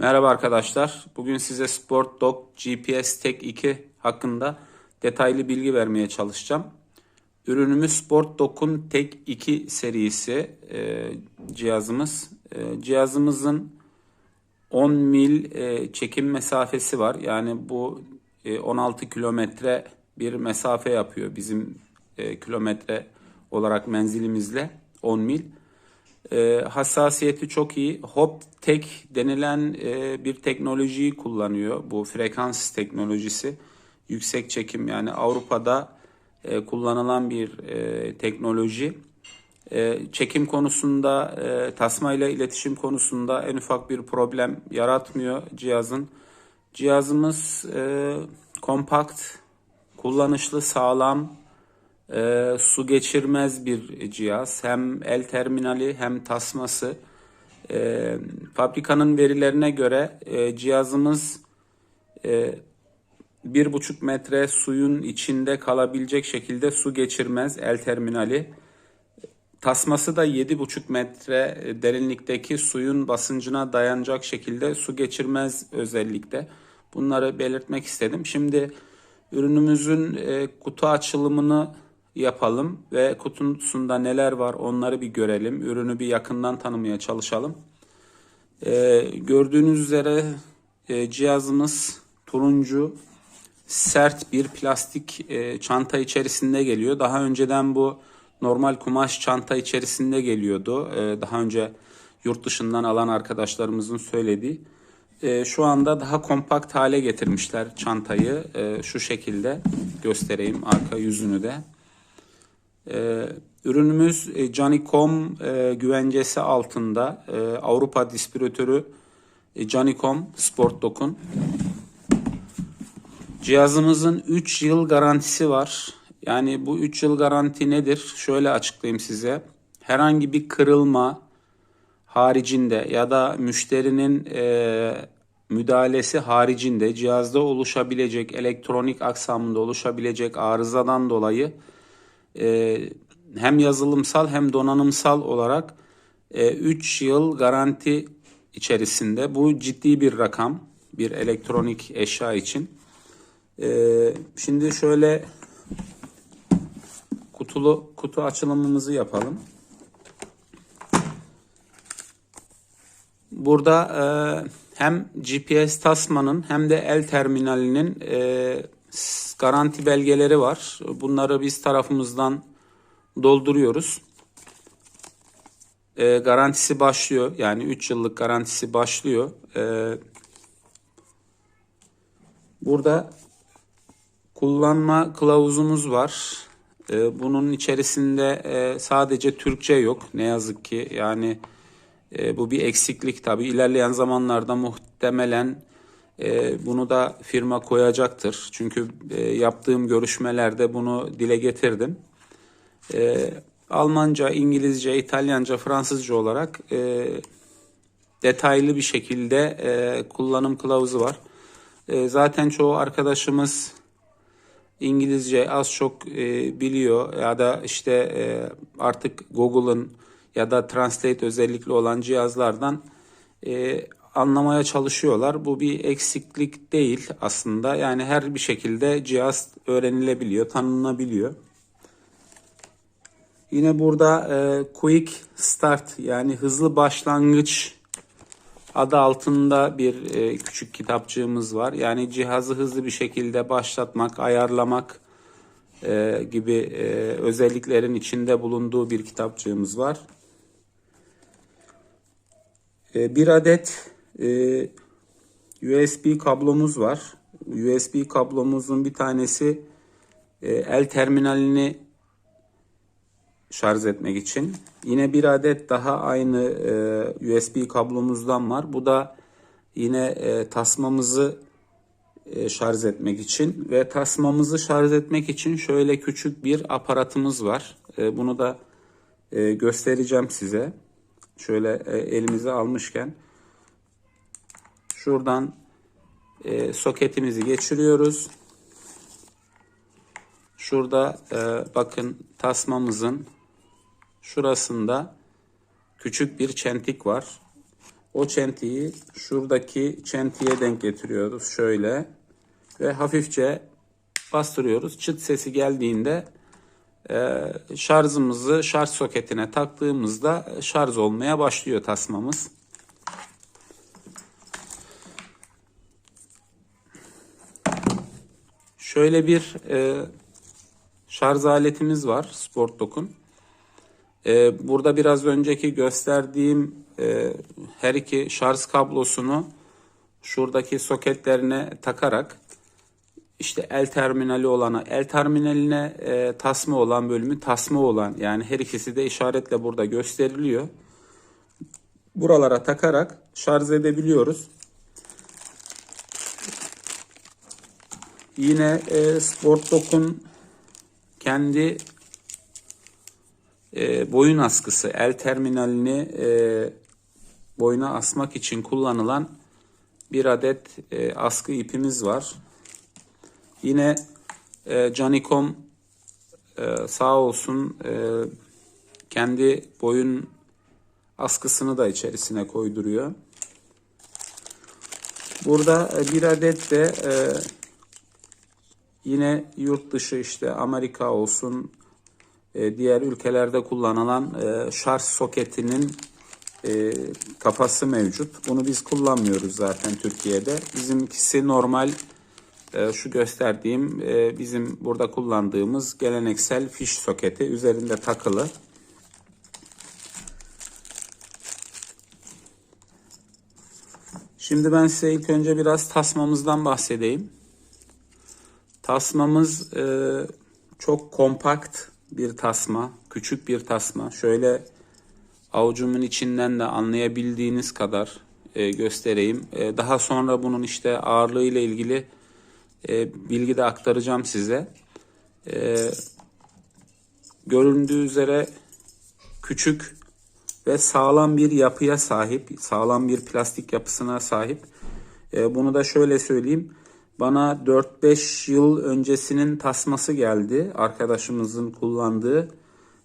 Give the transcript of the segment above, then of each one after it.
Merhaba arkadaşlar. Bugün size Sport Dog GPS Tek 2 hakkında detaylı bilgi vermeye çalışacağım. Ürünümüz Sport Dog'un Tek 2 serisi e, cihazımız. E, cihazımızın 10 mil e, çekim mesafesi var. Yani bu e, 16 kilometre bir mesafe yapıyor bizim e, kilometre olarak menzilimizle 10 mil. E, hassasiyeti çok iyi. Hop denilen e, bir teknolojiyi kullanıyor. Bu frekans teknolojisi. Yüksek çekim yani Avrupa'da e, kullanılan bir e, teknoloji. E, çekim konusunda, e, tasma ile iletişim konusunda en ufak bir problem yaratmıyor cihazın. Cihazımız e, kompakt, kullanışlı, sağlam, e, su geçirmez bir cihaz. Hem el terminali hem tasması. E, fabrikanın verilerine göre e, cihazımız e, bir buçuk metre suyun içinde kalabilecek şekilde su geçirmez el terminali. Tasması da 7,5 metre derinlikteki suyun basıncına dayanacak şekilde su geçirmez özellikle. Bunları belirtmek istedim. Şimdi ürünümüzün e, kutu açılımını yapalım ve kutusunda neler var onları bir görelim. Ürünü bir yakından tanımaya çalışalım. E, gördüğünüz üzere e, cihazımız turuncu sert bir plastik e, çanta içerisinde geliyor. Daha önceden bu normal kumaş çanta içerisinde geliyordu. E, daha önce yurt dışından alan arkadaşlarımızın söylediği. E, şu anda daha kompakt hale getirmişler çantayı. E, şu şekilde göstereyim arka yüzünü de. E, ürünümüz e, Canicom e, güvencesi altında e, Avrupa distribütörü e, Canicom Sport Dokun. Cihazımızın 3 yıl garantisi var. Yani bu 3 yıl garanti nedir? Şöyle açıklayayım size. Herhangi bir kırılma haricinde ya da müşterinin e, müdahalesi haricinde cihazda oluşabilecek elektronik aksamında oluşabilecek arızadan dolayı e, hem yazılımsal hem donanımsal olarak 3 e, yıl garanti içerisinde bu ciddi bir rakam bir elektronik eşya için. Ee, şimdi şöyle kutulu kutu açılımımızı yapalım. Burada e, hem GPS tasmanın hem de el terminalinin e, garanti belgeleri var. Bunları biz tarafımızdan dolduruyoruz. E, garantisi başlıyor. Yani 3 yıllık garantisi başlıyor. E, burada kullanma kılavuzumuz var. Ee, bunun içerisinde e, sadece Türkçe yok ne yazık ki. Yani e, bu bir eksiklik tabii. İlerleyen zamanlarda muhtemelen e, bunu da firma koyacaktır. Çünkü yaptığım görüşmelerde bunu dile getirdim. Almanca, İngilizce, İtalyanca, Fransızca olarak detaylı bir şekilde kullanım kılavuzu var. Zaten çoğu arkadaşımız İngilizce az çok e, biliyor ya da işte e, artık Google'ın ya da Translate özellikli olan cihazlardan e, anlamaya çalışıyorlar. Bu bir eksiklik değil aslında. Yani her bir şekilde cihaz öğrenilebiliyor, tanınabiliyor. Yine burada e, Quick Start yani hızlı başlangıç adı altında bir e, küçük kitapçığımız var. Yani cihazı hızlı bir şekilde başlatmak, ayarlamak e, gibi e, özelliklerin içinde bulunduğu bir kitapçığımız var. E, bir adet e, USB kablomuz var. USB kablomuzun bir tanesi e, el terminalini şarj etmek için. Yine bir adet daha aynı e, USB kablomuzdan var. Bu da yine e, tasmamızı şarj etmek için ve tasmamızı şarj etmek için şöyle küçük bir aparatımız var. Bunu da göstereceğim size. Şöyle e, elimize almışken şuradan e, soketimizi geçiriyoruz. Şurada e, bakın tasmamızın şurasında küçük bir çentik var. O çentiyi şuradaki çentiye denk getiriyoruz şöyle ve hafifçe bastırıyoruz. Çıt sesi geldiğinde e, şarjımızı şarj soketine taktığımızda şarj olmaya başlıyor tasmamız. Şöyle bir e, şarj aletimiz var Sport Dock'un. E, burada biraz önceki gösterdiğim e, her iki şarj kablosunu şuradaki soketlerine takarak işte el terminali olana, el terminaline e, tasma olan bölümü tasma olan yani her ikisi de işaretle burada gösteriliyor. Buralara takarak şarj edebiliyoruz. Yine e, Sport kendi e, boyun askısı, el terminalini e, boyuna asmak için kullanılan bir adet e, askı ipimiz var. Yine e, Canicom e, sağ olsun e, kendi boyun askısını da içerisine koyduruyor. Burada e, bir adet de e, yine yurt dışı işte Amerika olsun e, diğer ülkelerde kullanılan e, şarj soketinin e, kafası mevcut. Bunu biz kullanmıyoruz zaten Türkiye'de. Bizimkisi normal şu gösterdiğim bizim burada kullandığımız geleneksel fiş soketi üzerinde takılı. Şimdi ben size ilk önce biraz tasmamızdan bahsedeyim. Tasmamız e, çok kompakt bir tasma, küçük bir tasma. Şöyle avucumun içinden de anlayabildiğiniz kadar e, göstereyim. E, daha sonra bunun işte ağırlığı ile ilgili e, bilgi de aktaracağım size. E, göründüğü üzere küçük ve sağlam bir yapıya sahip, sağlam bir plastik yapısına sahip. E, bunu da şöyle söyleyeyim. Bana 4-5 yıl öncesinin tasması geldi. Arkadaşımızın kullandığı.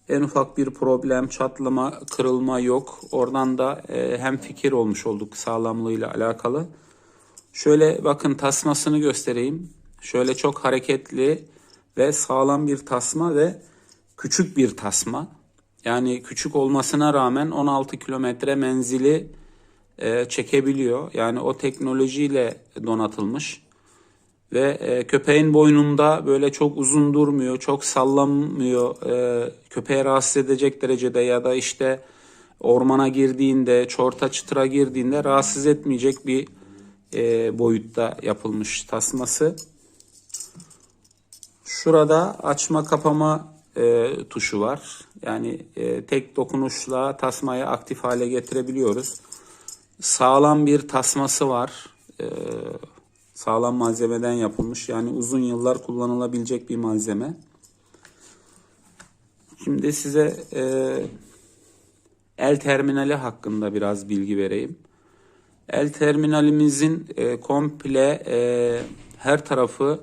En ufak bir problem, çatlama, kırılma yok. Oradan da e, hem fikir olmuş olduk sağlamlığıyla alakalı. Şöyle bakın tasmasını göstereyim. Şöyle çok hareketli ve sağlam bir tasma ve küçük bir tasma. Yani küçük olmasına rağmen 16 kilometre menzili e, çekebiliyor. Yani o teknolojiyle donatılmış. Ve e, köpeğin boynunda böyle çok uzun durmuyor, çok sallanmıyor. E, köpeğe rahatsız edecek derecede ya da işte ormana girdiğinde, çorta çıtıra girdiğinde rahatsız etmeyecek bir e, boyutta yapılmış tasması. Şurada açma kapama e, tuşu var. Yani e, tek dokunuşla tasmayı aktif hale getirebiliyoruz. Sağlam bir tasması var. E, sağlam malzemeden yapılmış. Yani uzun yıllar kullanılabilecek bir malzeme. Şimdi size e, el terminali hakkında biraz bilgi vereyim. El terminalimizin e, komple e, her tarafı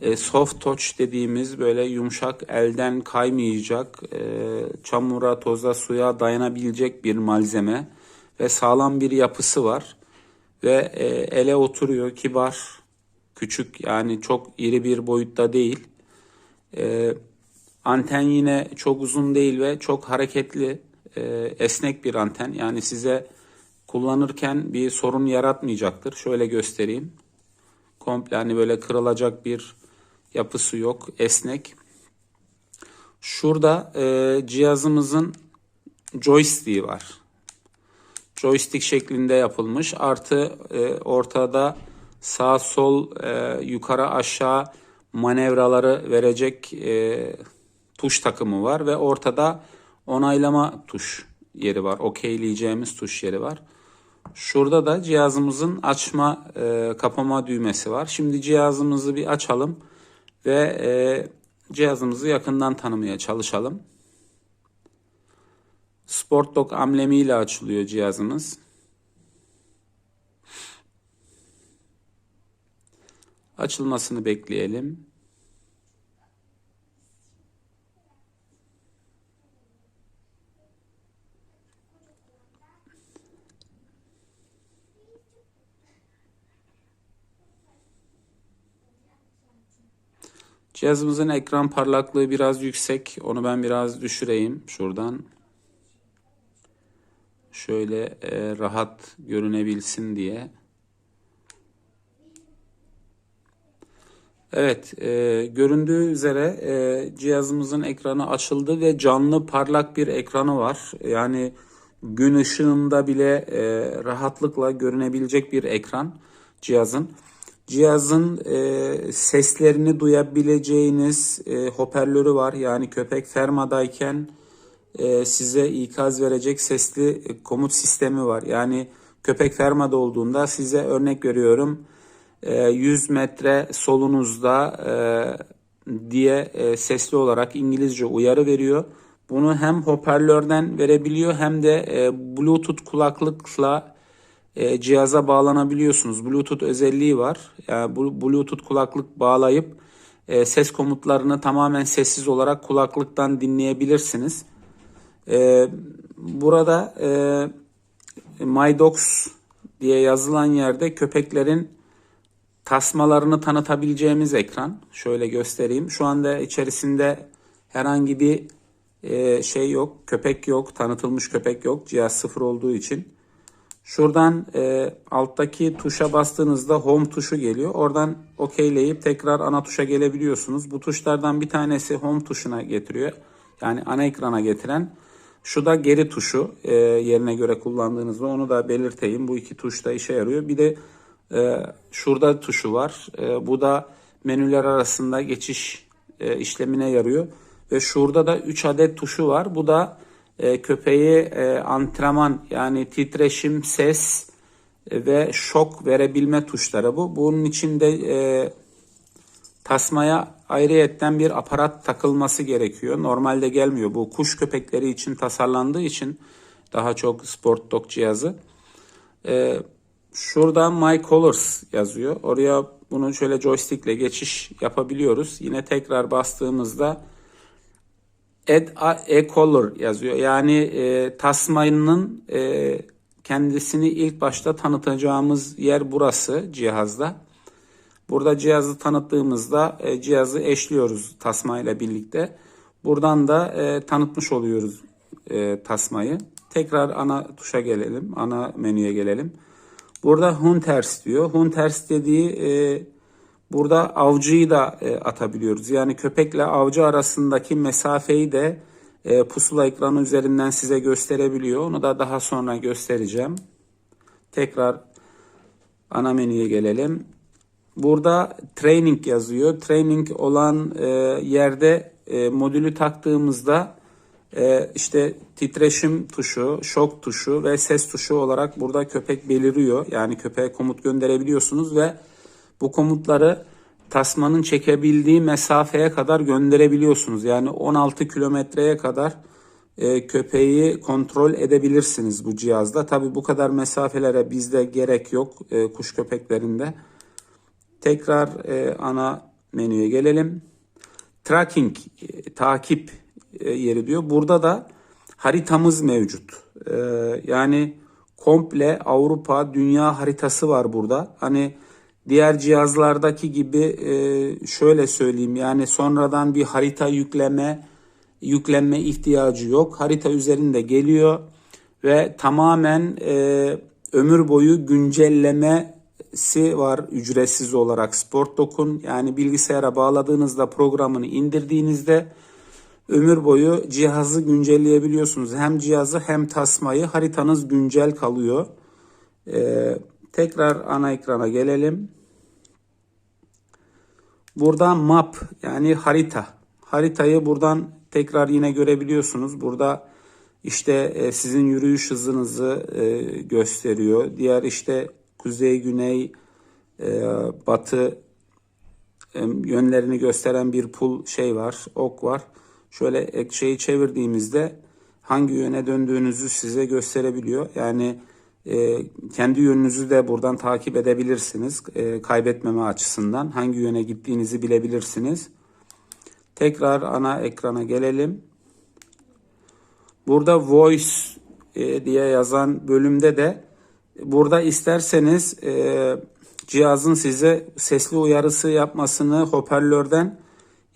e, soft touch dediğimiz böyle yumuşak elden kaymayacak, e, çamura, toza, suya dayanabilecek bir malzeme ve sağlam bir yapısı var ve e, ele oturuyor, kibar, küçük yani çok iri bir boyutta değil. E, anten yine çok uzun değil ve çok hareketli, e, esnek bir anten. Yani size kullanırken bir sorun yaratmayacaktır. Şöyle göstereyim. Komple hani böyle kırılacak bir yapısı yok. Esnek. Şurada e, cihazımızın joystick'i var. Joystick şeklinde yapılmış. Artı e, ortada sağ sol e, yukarı aşağı manevraları verecek e, tuş takımı var ve ortada onaylama tuş yeri var. Okeyleyeceğimiz tuş yeri var. Şurada da cihazımızın açma e, kapama düğmesi var. Şimdi cihazımızı bir açalım ve e, cihazımızı yakından tanımaya çalışalım. Sport Dock amblemiyle açılıyor cihazımız. Açılmasını bekleyelim. Cihazımızın ekran parlaklığı biraz yüksek. Onu ben biraz düşüreyim şuradan. Şöyle e, rahat görünebilsin diye. Evet, e, göründüğü üzere e, cihazımızın ekranı açıldı ve canlı parlak bir ekranı var. Yani gün ışığında bile e, rahatlıkla görünebilecek bir ekran cihazın. Cihazın e, seslerini duyabileceğiniz e, hoparlörü var. Yani köpek fermadayken size ikaz verecek sesli e, komut sistemi var. Yani köpek fermada olduğunda size örnek veriyorum e, 100 metre solunuzda e, diye e, sesli olarak İngilizce uyarı veriyor. Bunu hem hoparlörden verebiliyor hem de e, Bluetooth kulaklıkla e, cihaza bağlanabiliyorsunuz. Bluetooth özelliği var. Yani Bluetooth kulaklık bağlayıp e, ses komutlarını tamamen sessiz olarak kulaklıktan dinleyebilirsiniz. E, burada e, My diye yazılan yerde köpeklerin tasmalarını tanıtabileceğimiz ekran. Şöyle göstereyim. Şu anda içerisinde herhangi bir e, şey yok. Köpek yok. Tanıtılmış köpek yok. Cihaz sıfır olduğu için. Şuradan e, alttaki tuşa bastığınızda home tuşu geliyor. Oradan okeyleyip tekrar ana tuşa gelebiliyorsunuz. Bu tuşlardan bir tanesi home tuşuna getiriyor. Yani ana ekrana getiren. Şu da geri tuşu e, yerine göre kullandığınızda onu da belirteyim. Bu iki tuş da işe yarıyor. Bir de e, şurada tuşu var. E, bu da menüler arasında geçiş e, işlemine yarıyor. Ve şurada da 3 adet tuşu var. Bu da e, köpeği e, antrenman yani titreşim, ses e, ve şok verebilme tuşları bu. Bunun içinde e, tasmaya ayrıyetten bir aparat takılması gerekiyor. Normalde gelmiyor. Bu kuş köpekleri için tasarlandığı için daha çok Sport Dog cihazı. E, şurada My Colors yazıyor. Oraya bunu şöyle joystickle geçiş yapabiliyoruz. Yine tekrar bastığımızda Add a, a color yazıyor. Yani e, tasmanın e, kendisini ilk başta tanıtacağımız yer burası cihazda. Burada cihazı tanıttığımızda e, cihazı eşliyoruz tasma ile birlikte. Buradan da e, tanıtmış oluyoruz e, tasmayı. Tekrar ana tuşa gelelim. Ana menüye gelelim. Burada Hunters diyor. Hunters dediği e, Burada avcıyı da e, atabiliyoruz. Yani köpekle avcı arasındaki mesafeyi de e, pusula ekranı üzerinden size gösterebiliyor. Onu da daha sonra göstereceğim. Tekrar ana menüye gelelim. Burada training yazıyor. Training olan e, yerde e, modülü taktığımızda e, işte titreşim tuşu, şok tuşu ve ses tuşu olarak burada köpek beliriyor. Yani köpeğe komut gönderebiliyorsunuz ve bu komutları tasmanın çekebildiği mesafeye kadar gönderebiliyorsunuz. Yani 16 kilometreye kadar e, köpeği kontrol edebilirsiniz bu cihazda. Tabi bu kadar mesafelere bizde gerek yok e, kuş köpeklerinde. Tekrar e, ana menüye gelelim. Tracking, e, takip e, yeri diyor. Burada da haritamız mevcut. E, yani komple Avrupa, dünya haritası var burada. Hani diğer cihazlardaki gibi e, şöyle söyleyeyim yani sonradan bir harita yükleme yüklenme ihtiyacı yok. Harita üzerinde geliyor ve tamamen e, ömür boyu güncellemesi var ücretsiz olarak Sport Dokun. Yani bilgisayara bağladığınızda programını indirdiğinizde ömür boyu cihazı güncelleyebiliyorsunuz. Hem cihazı hem tasmayı haritanız güncel kalıyor. Ee, Tekrar ana ekrana gelelim. Burada map yani harita. Haritayı buradan tekrar yine görebiliyorsunuz. Burada işte e, sizin yürüyüş hızınızı e, gösteriyor. Diğer işte kuzey, güney, e, batı yönlerini gösteren bir pul şey var, ok var. Şöyle şeyi çevirdiğimizde hangi yöne döndüğünüzü size gösterebiliyor. Yani e, kendi yönünüzü de buradan takip edebilirsiniz. E, kaybetmeme açısından hangi yöne gittiğinizi bilebilirsiniz. Tekrar ana ekrana gelelim. Burada voice e, diye yazan bölümde de burada isterseniz e, cihazın size sesli uyarısı yapmasını hoparlörden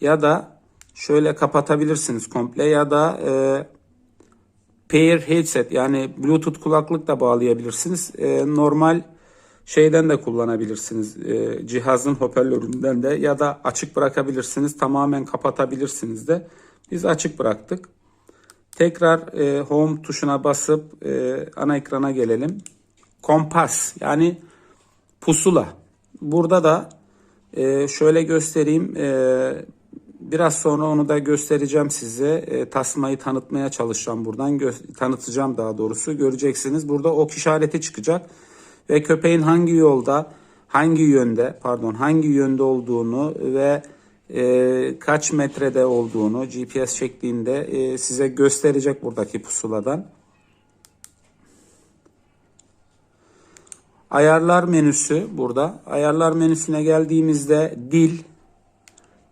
ya da şöyle kapatabilirsiniz komple ya da e, pair headset yani bluetooth kulaklık da bağlayabilirsiniz. E, normal şeyden de kullanabilirsiniz. E, cihazın hoparlöründen de ya da açık bırakabilirsiniz. Tamamen kapatabilirsiniz de. Biz açık bıraktık. Tekrar e, home tuşuna basıp e, ana ekrana gelelim. Kompas yani pusula. Burada da e, şöyle göstereyim. E, biraz sonra onu da göstereceğim size. E, tasmayı tanıtmaya çalışacağım buradan. Gö- tanıtacağım daha doğrusu. Göreceksiniz. Burada ok işareti çıkacak. Ve köpeğin hangi yolda, hangi yönde, pardon hangi yönde olduğunu ve e, kaç metrede olduğunu GPS şeklinde e, size gösterecek buradaki pusuladan. Ayarlar menüsü burada. Ayarlar menüsüne geldiğimizde dil,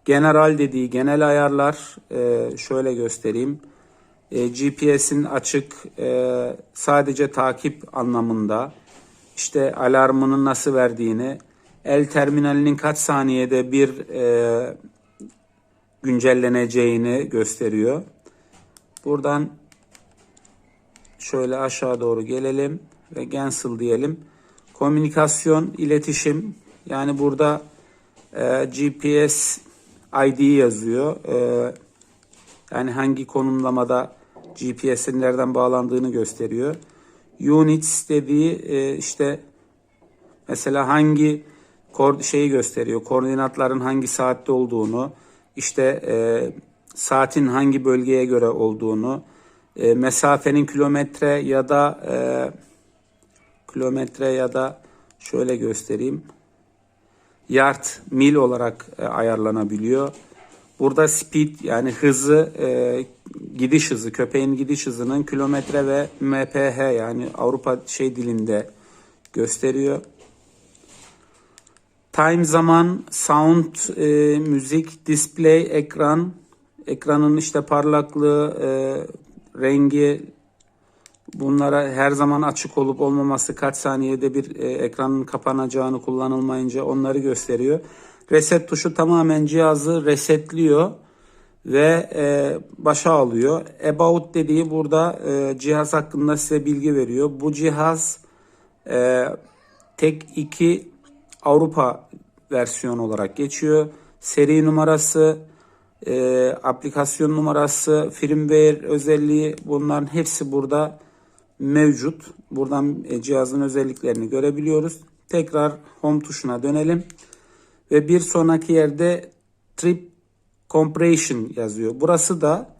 general dediği genel ayarlar e, şöyle göstereyim. E, GPS'in açık e, sadece takip anlamında işte alarmının nasıl verdiğini el terminalinin kaç saniyede bir e, güncelleneceğini gösteriyor. Buradan şöyle aşağı doğru gelelim ve cancel diyelim. Komünikasyon, iletişim yani burada e, GPS ID yazıyor. E, yani hangi konumlamada GPS'in nereden bağlandığını gösteriyor. Units dediği e, işte mesela hangi şeyi gösteriyor. Koordinatların hangi saatte olduğunu, işte e, saatin hangi bölgeye göre olduğunu, e, mesafenin kilometre ya da e, kilometre ya da şöyle göstereyim. Yard, mil olarak e, ayarlanabiliyor. Burada speed yani hızı, e, gidiş hızı, köpeğin gidiş hızının kilometre ve mph yani Avrupa şey dilinde gösteriyor. Time zaman, sound, e, müzik, display, ekran, ekranın işte parlaklığı, e, rengi, bunlara her zaman açık olup olmaması, kaç saniyede bir e, ekranın kapanacağını kullanılmayınca onları gösteriyor. Reset tuşu tamamen cihazı resetliyor ve e, başa alıyor. About dediği burada e, cihaz hakkında size bilgi veriyor. Bu cihaz e, tek 2 Avrupa versiyon olarak geçiyor. Seri numarası, e, aplikasyon numarası, firmware özelliği bunların hepsi burada mevcut. Buradan e, cihazın özelliklerini görebiliyoruz. Tekrar home tuşuna dönelim. Ve bir sonraki yerde trip compression yazıyor. Burası da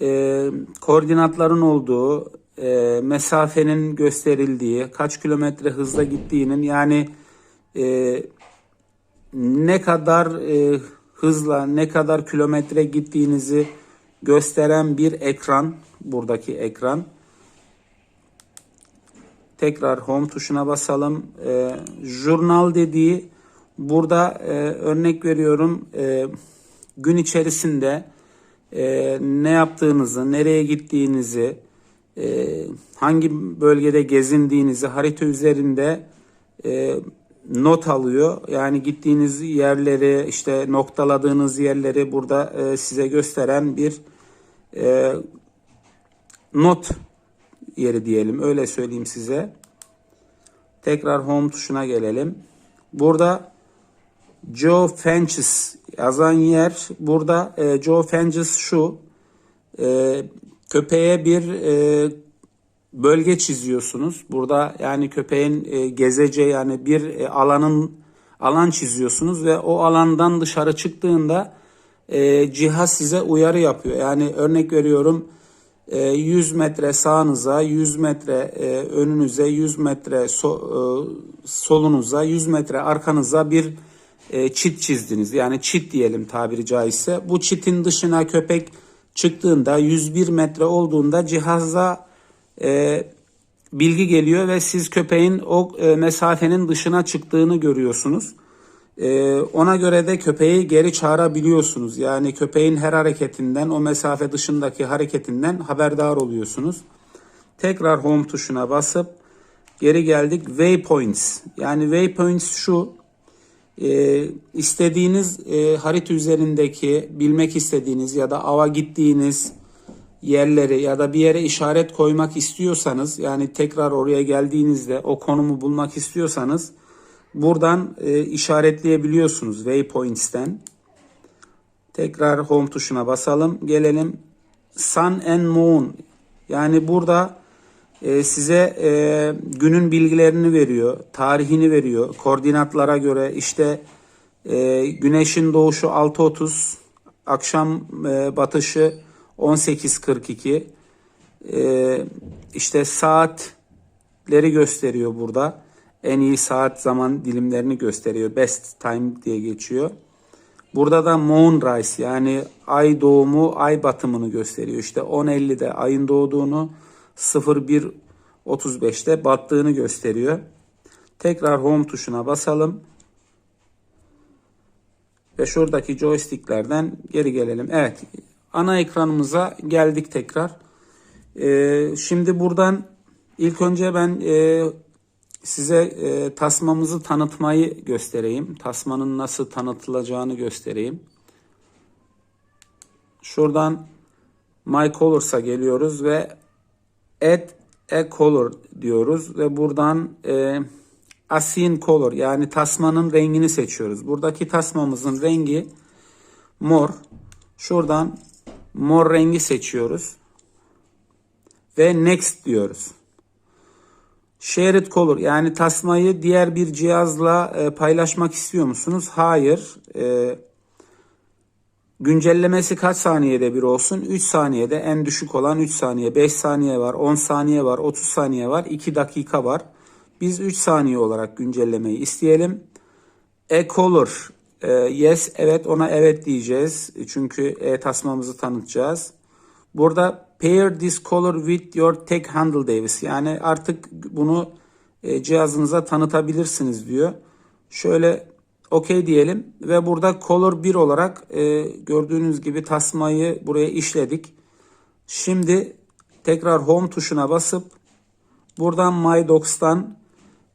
e, koordinatların olduğu, e, mesafenin gösterildiği, kaç kilometre hızla gittiğinin yani e, ne kadar e, hızla, ne kadar kilometre gittiğinizi gösteren bir ekran. Buradaki ekran. Tekrar home tuşuna basalım. E, jurnal dediği burada e, örnek veriyorum e, gün içerisinde e, ne yaptığınızı, nereye gittiğinizi, e, hangi bölgede gezindiğinizi harita üzerinde e, not alıyor. Yani gittiğiniz yerleri, işte noktaladığınız yerleri burada e, size gösteren bir e, not yeri diyelim. Öyle söyleyeyim size. Tekrar home tuşuna gelelim. Burada Joe Fences yazan yer burada e, Joe Fences şu e, köpeğe bir e, bölge çiziyorsunuz. Burada yani köpeğin e, gezeceği yani bir e, alanın alan çiziyorsunuz ve o alandan dışarı çıktığında e, cihaz size uyarı yapıyor. Yani örnek veriyorum 100 metre sağınıza, 100 metre e, önünüze, 100 metre e, solunuza, 100 metre arkanıza bir e, çit çizdiniz. Yani çit diyelim tabiri caizse. Bu çitin dışına köpek çıktığında 101 metre olduğunda cihaza e, bilgi geliyor ve siz köpeğin o e, mesafenin dışına çıktığını görüyorsunuz. E, ona göre de köpeği geri çağırabiliyorsunuz. Yani köpeğin her hareketinden o mesafe dışındaki hareketinden haberdar oluyorsunuz. Tekrar home tuşuna basıp geri geldik. Waypoints. Yani waypoints şu. e, istediğiniz e, harita üzerindeki bilmek istediğiniz ya da ava gittiğiniz yerleri ya da bir yere işaret koymak istiyorsanız yani tekrar oraya geldiğinizde o konumu bulmak istiyorsanız buradan e, işaretleyebiliyorsunuz waypoints'ten. Tekrar home tuşuna basalım. Gelelim Sun and Moon. Yani burada e, size e, günün bilgilerini veriyor, tarihini veriyor. Koordinatlara göre işte e, güneşin doğuşu 6.30, akşam e, batışı 18.42. E, işte saatleri gösteriyor burada. En iyi saat zaman dilimlerini gösteriyor. Best time diye geçiyor. Burada da moonrise yani ay doğumu, ay batımını gösteriyor. İşte 10.50'de ayın doğduğunu, 01.35'te battığını gösteriyor. Tekrar home tuşuna basalım. Ve şuradaki joysticklerden geri gelelim. Evet, ana ekranımıza geldik tekrar. Ee, şimdi buradan ilk önce ben e, size e, tasmamızı tanıtmayı göstereyim. Tasmanın nasıl tanıtılacağını göstereyim. Şuradan My Colors'a geliyoruz ve Add a Color diyoruz ve buradan e, Assign Color yani tasmanın rengini seçiyoruz. Buradaki tasmamızın rengi mor. Şuradan mor rengi seçiyoruz. Ve Next diyoruz. Shared color yani tasmayı diğer bir cihazla e, paylaşmak istiyor musunuz? Hayır. E, güncellemesi kaç saniyede bir olsun? 3 saniyede en düşük olan 3 saniye. 5 saniye var, 10 saniye var, 30 saniye var, 2 dakika var. Biz 3 saniye olarak güncellemeyi isteyelim. E-color e, yes evet ona evet diyeceğiz. Çünkü e tasmamızı tanıtacağız. Burada pair this color with your tech handle Davis. Yani artık bunu e, cihazınıza tanıtabilirsiniz diyor. Şöyle OK diyelim ve burada color 1 olarak e, gördüğünüz gibi tasmayı buraya işledik. Şimdi tekrar home tuşuna basıp buradan My Dogs'tan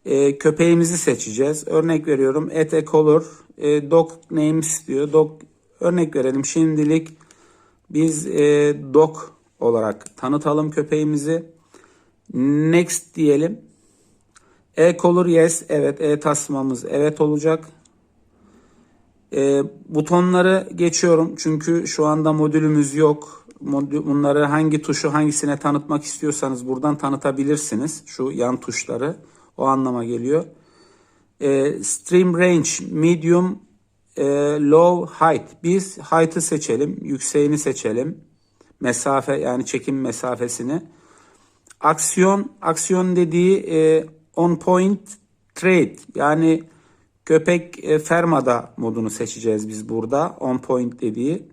e, köpeğimizi seçeceğiz. Örnek veriyorum add a color e, dog names diyor. Dog örnek verelim şimdilik biz e, dog olarak tanıtalım köpeğimizi. Next diyelim. E color yes. Evet. E tasmamız evet olacak. E, butonları geçiyorum. Çünkü şu anda modülümüz yok. Bunları hangi tuşu hangisine tanıtmak istiyorsanız buradan tanıtabilirsiniz. Şu yan tuşları. O anlama geliyor. E, stream range medium e, low height. Biz height'ı seçelim. Yükseğini seçelim. Mesafe yani çekim mesafesini. Aksiyon aksiyon dediği e, on point trade yani köpek e, fermada modunu seçeceğiz biz burada. On point dediği.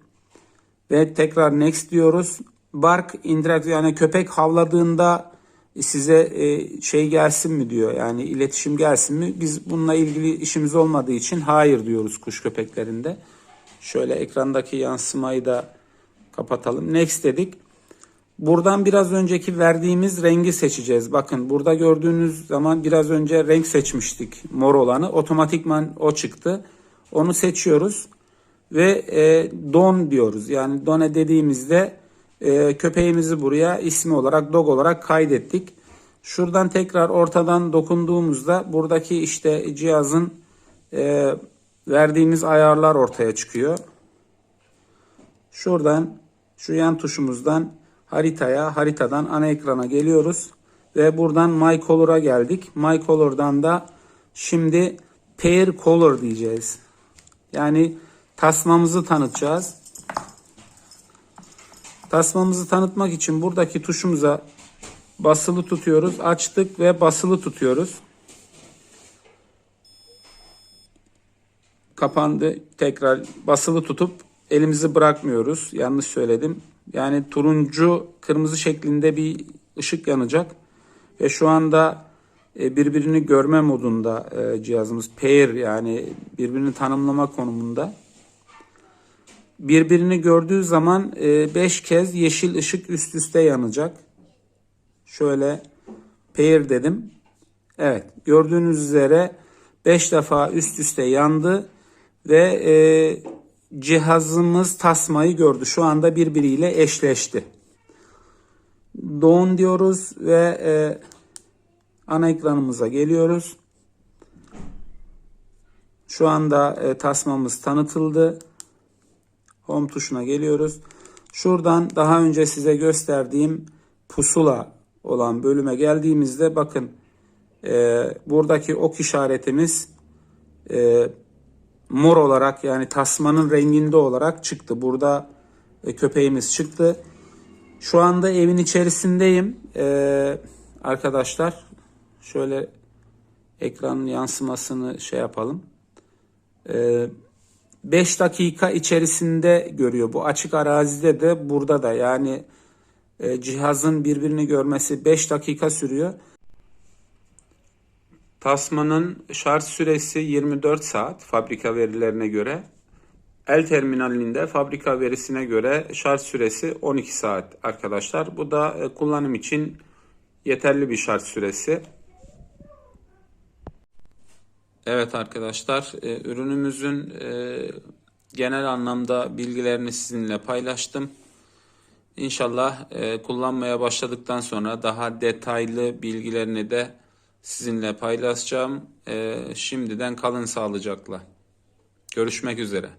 Ve tekrar next diyoruz. Bark interact yani köpek havladığında size e, şey gelsin mi diyor. Yani iletişim gelsin mi? Biz bununla ilgili işimiz olmadığı için hayır diyoruz kuş köpeklerinde. Şöyle ekrandaki yansımayı da kapatalım. Next dedik. Buradan biraz önceki verdiğimiz rengi seçeceğiz. Bakın burada gördüğünüz zaman biraz önce renk seçmiştik mor olanı. Otomatikman o çıktı. Onu seçiyoruz ve e, don diyoruz. Yani done dediğimizde e, köpeğimizi buraya ismi olarak dog olarak kaydettik. Şuradan tekrar ortadan dokunduğumuzda buradaki işte cihazın e, verdiğimiz ayarlar ortaya çıkıyor. Şuradan şu yan tuşumuzdan haritaya, haritadan ana ekrana geliyoruz. Ve buradan My Color'a geldik. My Color'dan da şimdi Pair Color diyeceğiz. Yani tasmamızı tanıtacağız. Tasmamızı tanıtmak için buradaki tuşumuza basılı tutuyoruz. Açtık ve basılı tutuyoruz. Kapandı. Tekrar basılı tutup elimizi bırakmıyoruz. Yanlış söyledim. Yani turuncu kırmızı şeklinde bir ışık yanacak. Ve şu anda e, birbirini görme modunda e, cihazımız. Pair yani birbirini tanımlama konumunda. Birbirini gördüğü zaman 5 kez yeşil ışık üst üste yanacak. Şöyle pair dedim. Evet gördüğünüz üzere 5 defa üst üste yandı ve e, cihazımız tasmayı gördü. Şu anda birbiriyle eşleşti. Doğun diyoruz ve e, ana ekranımıza geliyoruz. Şu anda e, tasmamız tanıtıldı. Home tuşuna geliyoruz. Şuradan daha önce size gösterdiğim pusula olan bölüme geldiğimizde bakın e, buradaki ok işaretimiz e, mor olarak yani tasmanın renginde olarak çıktı. Burada e, köpeğimiz çıktı. Şu anda evin içerisindeyim. E, arkadaşlar şöyle ekranın yansımasını şey yapalım. 5 dakika içerisinde görüyor. Bu açık arazide de burada da yani e, cihazın birbirini görmesi 5 dakika sürüyor. Tasmanın şarj süresi 24 saat fabrika verilerine göre. El terminalinde fabrika verisine göre şarj süresi 12 saat arkadaşlar. Bu da e, kullanım için yeterli bir şarj süresi. Evet arkadaşlar, e, ürünümüzün e, genel anlamda bilgilerini sizinle paylaştım. İnşallah kullanmaya başladıktan sonra daha detaylı bilgilerini de sizinle paylaşacağım. E, şimdiden kalın sağlıcakla. Görüşmek üzere.